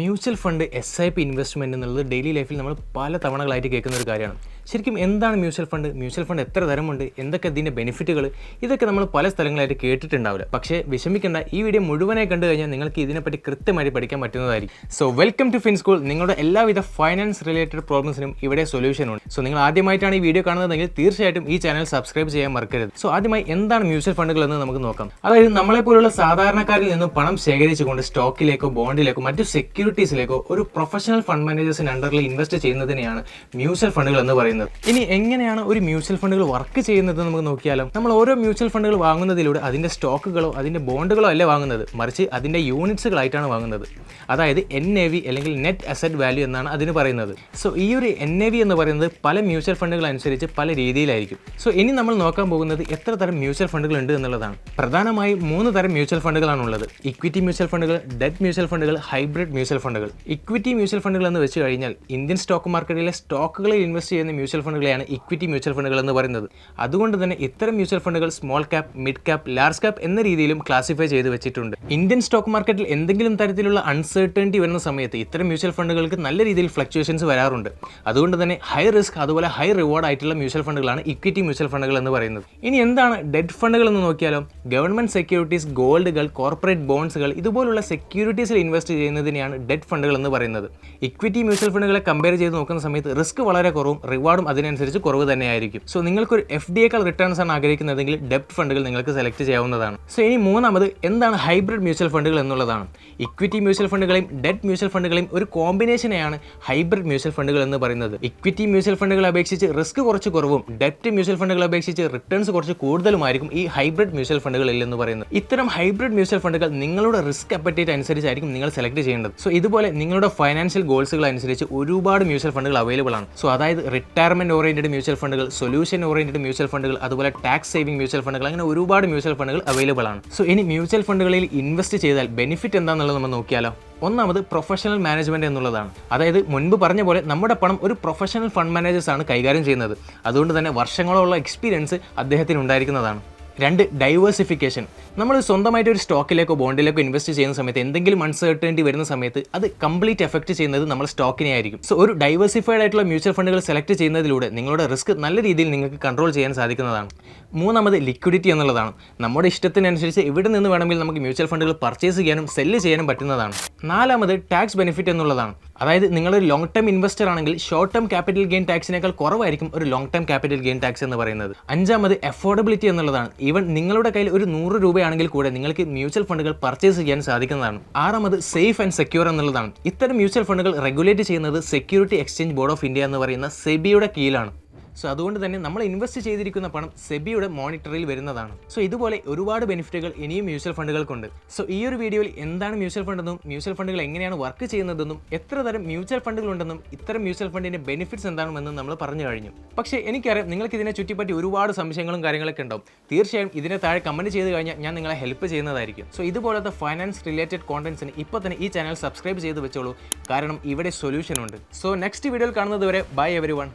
Mutual fund S I P investment എന്നുള്ളത് daily ലൈഫിൽ നമ്മൾ പല തവണകളായിട്ട് കേൾക്കുന്ന ഒരു കാര്യമാണ്. ശരിക്കും എന്താണ് മ്യൂച്വൽ ഫണ്ട് മ്യൂച്വൽ ഫണ്ട് എത്ര തരമുണ്ട്? എന്തൊക്കെ ഇതിന്റെ ബെനിഫിറ്റുകൾ ഇതൊക്കെ നമ്മൾ പല സ്ഥലങ്ങളായിട്ട് കേട്ടിട്ടുണ്ടാവില്ല. പക്ഷേ വിഷമിക്കേണ്ട. ഈ വീഡിയോ മുഴുവനായി കണ്ടു കഴിഞ്ഞാൽ നിങ്ങൾക്ക് ഇതിനെപ്പറ്റി കൃത്യമായിട്ട് പഠിക്കാൻ പറ്റുന്നതായിരിക്കും. So welcome to fin school നിങ്ങളുടെ എല്ലാവിധ ഫൈനാൻസ് റിലേറ്റഡ് പ്രോബ്ലംസിനും ഇവിടെ സൊല്യൂഷൻ ഉണ്ട്. സോ നിങ്ങൾ ആദ്യമായിട്ടാണ് ഈ വീഡിയോ കാണുന്നതെങ്കിൽ തീർച്ചയായിട്ടും ഈ ചാനൽ സബ്സ്ക്രൈബ് ചെയ്യാൻ മറക്കരുത്. സോ ആദ്യമായി എന്താണ് മ്യൂച്വൽ ഫണ്ടുകൾ എന്ന് നമുക്ക് നോക്കാം. അതായത് നമ്മളെ പോലുള്ള സാധാരണക്കാരിൽ നിന്നും പണം ശേഖരിച്ചുകൊണ്ട് സ്റ്റോക്കിലേക്കോ ബോണ്ടിലേക്കോ മറ്റു സെക്യൂരിറ്റീസിലേക്കോ ഒരു പ്രൊഫഷണൽ ഫണ്ട് മാനേജേഴ്സിന് അണ്ടറിൽ ഇൻവെസ്റ്റ് ചെയ്യുന്നതിനെയാണ് മ്യൂച്വൽ ഫണ്ടുകൾ എന്ന് പറയുന്നത്. ഇനി എങ്ങനെയാണ് ഒരു മ്യൂച്വൽ ഫണ്ടുകൾ വർക്ക് ചെയ്യുന്നത് നമുക്ക് നോക്കിയാലോ? നമ്മൾ ഓരോ മ്യൂച്വൽ ഫണ്ടുകൾ വാങ്ങുന്നതിലൂടെ അതിന്റെ സ്റ്റോക്കുകളോ അതിന്റെ ബോണ്ടുകളോ അല്ല വാങ്ങുന്നത്? മറിച്ച് അതിന്റെ യൂണിറ്റ്സുകളായിട്ടാണ് വാങ്ങുന്നത്. അതായത് എൻ എ വി അല്ലെങ്കിൽ നെറ്റ് അസറ്റ് വാല്യൂ എന്നാണ് അതിന് പറയുന്നത്. സോ ഈ ഒരു എൻ എ വി എന്ന് പറയുന്നത് പല മ്യൂച്വൽ ഫണ്ടുകൾ അനുസരിച്ച് പല രീതിയിലായിരിക്കും. സോ ഇനി നമ്മൾ നോക്കാൻ പോകുന്നത് എത്ര തരം മ്യൂച്വൽ ഫണ്ടുകൾ ഉണ്ട് എന്നുള്ളതാണ്. പ്രധാനമായും മൂന്ന് തരം മ്യൂച്വൽ ഫണ്ടുകളാണ് ഉള്ളത്. ഇക്വിറ്റി മ്യൂച്വൽ ഫണ്ടുകൾ ഡെറ്റ് മ്യൂച്വൽ ഫണ്ടുകൾ ഹൈബ്രിഡ് മ്യൂച്വൽ ഫണ്ടുകൾ ഇക്വിറ്റി മ്യൂച്വൽ ഫണ്ടുകൾ എന്ന് വെച്ച് കഴിഞ്ഞാൽ ഇന്ത്യൻ സ്റ്റോക്ക് മാർക്കറ്റിലെ സ്റ്റോക്കുകളിൽ ഇൻവെസ്റ്റ് ചെയ്യുന്ന മ്യൂച്വൽ ഫണ്ടുകളെയാണ് ഇക്വിറ്റി മ്യൂച്വൽ ഫണ്ടുകൾ എന്ന് പറയുന്നത്. അതുകൊണ്ട് തന്നെ ഇത്തരം മ്യൂച്വൽ ഫണ്ടുകൾ small cap mid cap large cap എന്ന രീതിയിലും ക്ലാസിഫൈ ചെയ്ത് വെച്ചിട്ടുണ്ട്. ഇന്ത്യൻ സ്റ്റോക്ക് മാർക്കറ്റിൽ എന്തെങ്കിലും തരത്തിലുള്ള അൺസർട്ടനിറ്റി വരുന്ന സമയത്ത് ഇത്തരം മ്യൂച്വൽ ഫണ്ടുകൾക്ക് നല്ല രീതിയിൽ ഫ്ലക്ച്വേഷൻസ് വരാറുണ്ട്. അതുകൊണ്ട് തന്നെ ഹൈ റിസ്ക് അതുപോലെ ഹൈ റിവാർഡ് ആയിട്ടുള്ള മ്യൂച്വൽ ഫണ്ടുകളാണ് ഇക്വിറ്റി മ്യൂച്വൽ ഫണ്ടുകൾ എന്ന് പറയുന്നത്. ഇനി എന്താണ് ഡെഡ് ഫണ്ടുകൾ എന്ന് നോക്കിയാലോ? ഗവൺമെന്റ് സെക്യൂരിറ്റീസ് ഗോൾഡുകൾ കോർപ്പറേറ്റ് ബോൺസുകൾ ഇതുപോലുള്ള സെക്യൂരിറ്റീസിൽ ഇൻവെസ്റ്റ് ചെയ്യുന്നതിനെയാണ് ഡെറ്റ് ഫണ്ടുകൾ എന്ന് പറയുന്നത്. ഇക്വിറ്റി മ്യൂച്വൽ ഫണ്ടുകളെ കമ്പയർ ചെയ്ത് നോക്കുന്ന സമയത്ത് റിസ്ക് വളരെ കുറവും റിവാർഡും അതിനനുസരിച്ച് കുറവ് തന്നെയായിരിക്കും. സോ നിങ്ങൾക്ക് ഒരു എഫ് ഡി എക്കാൾ റിട്ടേൺസ് ആണ് ആഗ്രഹിക്കുന്നതെങ്കിൽ ഡെപ്റ്റ് ഫണ്ടുകൾ നിങ്ങൾക്ക് സെലക്ട് ചെയ്യാവുന്നതാണ്. സോ ഇനി മൂന്നാമത് എന്താണ് ഹൈബ്രിഡ് മ്യൂച്വൽ ഫണ്ടുകൾ എന്നുള്ളതാണ്. ഇക്വിറ്റി മ്യൂച്വൽ ഫണ്ടുകളെയും ഡെറ്റ് മ്യൂച്വൽ ഫണ്ടുകളെയും ഒരു കോമ്പിനേഷനെയാണ് ഹൈബ്രിഡ് മ്യൂച്വൽ ഫണ്ടുകൾ എന്ന് പറയുന്നത്. ഇക്വിറ്റി മ്യൂച്വൽ ഫണ്ടുകളെ അപേക്ഷിച്ച് റിസ്ക് കുറച്ച് കുറവും ഡെപ്റ്റ് മ്യൂച്വൽ ഫണ്ടുകളെ അപേക്ഷിച്ച് റിട്ടേൺസ് കുറച്ച് കൂടുതലുമായിരിക്കും ഈ ഹൈബ്രിഡ് മ്യൂച്വൽ ഫണ്ടുകളിൽ എന്ന് പറയുന്നത്. ഇത്തരം ഹൈബ്രിഡ് മ്യൂച്വൽ ഫണ്ടുകൾ നിങ്ങളുടെ റിസ്ക് അപ്പറ്റേറ്റ് അനുസരിച്ചായിരിക്കും നിങ്ങൾ സെലക്ട് ചെയ്യേണ്ടത്. സോ ഇതുപോലെ നിങ്ങളുടെ ഫൈനാൻഷ്യൽ ഗോൾസുകൾ അനുസരിച്ച് ഒരുപാട് മ്യൂച്വൽ ഫണ്ടുകൾ അവൈലബിൾ ആണ്. സോ അതായത് റിട്ടയർമെന്റ് ഓറിയന്റഡ് മ്യൂച്വൽ ഫണ്ടുകൾ സൊല്യൂഷൻ ഓറിയന്റഡ് മ്യൂച്വൽ ഫണ്ടുകൾ അതുപോലെ ടാക്സ് സേവിംഗ് മ്യൂച്വൽ ഫണ്ടുകൾ അങ്ങനെ ഒരുപാട് മ്യൂച്വൽ ഫണ്ടുകൾ അവൈലബിൾ ആണ്. സോ ഇനി മ്യൂച്വൽ ഫണ്ടുകളിൽ ഇൻവെസ്റ്റ് ചെയ്താൽ ബെനിഫിറ്റ് എന്താണെന്നുള്ളത് നമ്മൾ നോക്കിയാലോ? ഒന്നാമത് പ്രൊഫഷണൽ മാനേജ്മെന്റ് എന്നുള്ളതാണ്. അതായത് മുൻപ് പറഞ്ഞ പോലെ നമ്മുടെ പണം ഒരു പ്രൊഫഷണൽ ഫണ്ട് മാനേജേഴ്സ് ആണ് കൈകാര്യം ചെയ്യുന്നത്. അതുകൊണ്ട് തന്നെ വർഷങ്ങളോളം എക്സ്പീരിയൻസ് അദ്ദേഹത്തിന് ഉണ്ടായിരിക്കുന്നതാണ്. രണ്ട് ഡൈവേഴ്സിഫിക്കേഷൻ നമ്മൾ സ്വന്തമായിട്ട് ഒരു സ്റ്റോക്കിലേക്കോ ബോണ്ടിലേക്കോ ഇൻവെസ്റ്റ് ചെയ്യുന്ന സമയത്ത് എന്തെങ്കിലും അൺസർട്ടനിറ്റി വരുന്ന സമയത്ത് അത് കംപ്ലീറ്റ് എഫക്റ്റ് ചെയ്യുന്നത് നമ്മൾ സ്റ്റോക്കിനെ ആയിരിക്കും. സോ ഒരു ഡൈവേഴ്സിഫൈഡ് ആയിട്ടുള്ള മ്യൂച്വൽ ഫണ്ടുകൾ സെലക്ട് ചെയ്യുന്നതിലൂടെ നിങ്ങളുടെ റിസ്ക് നല്ല രീതിയിൽ നിങ്ങൾക്ക് കൺട്രോൾ ചെയ്യാൻ സാധിക്കുന്നതാണ്. മൂന്നാമത് ലിക്വിഡിറ്റി എന്നുള്ളതാണ്. നമ്മുടെ ഇഷ്ടത്തിനനുസരിച്ച് എവിടെ നിന്ന് വേണമെങ്കിലും നമുക്ക് മ്യൂച്വൽ ഫണ്ടുകൾ പർച്ചേസ് ചെയ്യാനും സെല്ല് ചെയ്യാനും പറ്റുന്നതാണ്. നാലാമത് ടാക്സ് ബെനിഫിറ്റ് എന്നുള്ളതാണ്. അതായത് നിങ്ങളൊരു ലോങ് ടേം ഇൻവെസ്റ്റർ ആണെങ്കിൽ ഷോർട്ട് ടേം ക്യാപിറ്റൽ ഗെയിൻ ടാക്സിനേക്കാൾ കുറവായിരിക്കും ഒരു long term capital gain tax എന്ന് പറയുന്നത്. അഞ്ചാമത് എഫോർഡബിലിറ്റി എന്നുള്ളതാണ്. ഈവൻ നിങ്ങളുടെ കയ്യിൽ ഒരു നൂറ് രൂപയാണെങ്കിൽ കൂടെ നിങ്ങൾക്ക് മ്യൂച്വൽ ഫണ്ടുകൾ പർച്ചേസ് ചെയ്യാൻ സാധിക്കുന്നതാണ്. ആറാമത് സേഫ് ആൻഡ് സെക്യൂർ എന്നുള്ളതാണ്. ഇത്തരം മ്യൂച്വൽ ഫണ്ടുകൾ റെഗുലേറ്റ് ചെയ്യുന്നത് security exchange board of India എന്ന് പറയുന്ന സെബിയുടെ കീഴിലാണ്. സോ അതുകൊണ്ട് തന്നെ നമ്മൾ ഇൻവെസ്റ്റ് ചെയ്തിരിക്കുന്ന പണം സെബിയുടെ മോണിറ്ററിൽ വരുന്നതാണ്. സോ ഇതുപോലെ ഒരുപാട് ബെനിഫിറ്റുകൾ ഇനിയും മ്യൂച്വൽ ഫണ്ടുകൾക്കുണ്ട് സോ ഈ ഒരു വീഡിയോയിൽ എന്താണ് മ്യൂച്വൽ ഫണ്ട് എന്നും മ്യൂച്വൽ ഫണ്ടുകൾ എങ്ങനെയാണ് വർക്ക് ചെയ്യുന്നതെന്നും എത്ര തരം മ്യൂച്വൽ ഫണ്ടുകൾ ഉണ്ടെന്നും ഇത്തരം മ്യൂച്വൽ ഫണ്ടിന്റെ ബെനിഫിറ്റ്സ് എന്താണെന്നും നമ്മൾ പറഞ്ഞു കഴിഞ്ഞു. പക്ഷേ എനിക്കറിയാം നിങ്ങൾക്ക് ഇതിനെ ചുറ്റിപ്പറ്റി ഒരുപാട് സംശയങ്ങളും കാര്യങ്ങളൊക്കെ ഉണ്ടാവും. തീർച്ചയായും ഇതിനെ താഴെ കമന്റ് ചെയ്ത് കഴിഞ്ഞാൽ ഞാൻ നിങ്ങളെ ഹെൽപ്പ് ചെയ്യുന്നതായിരിക്കും. സോ ഇതുപോലത്തെ ഫൈനാൻസ് റിലേറ്റഡ് കോണ്ടന്റ്സിന് ഇപ്പോൾ തന്നെ ഈ ചാനൽ സബ്സ്ക്രൈബ് ചെയ്ത് വെച്ചോളൂ. കാരണം ഇവിടെ സൊല്യൂഷൻ ഉണ്ട്. സോ നെക്സ്റ്റ് വീഡിയോയിൽ കാണുന്നത് വരെ ബൈ എവരി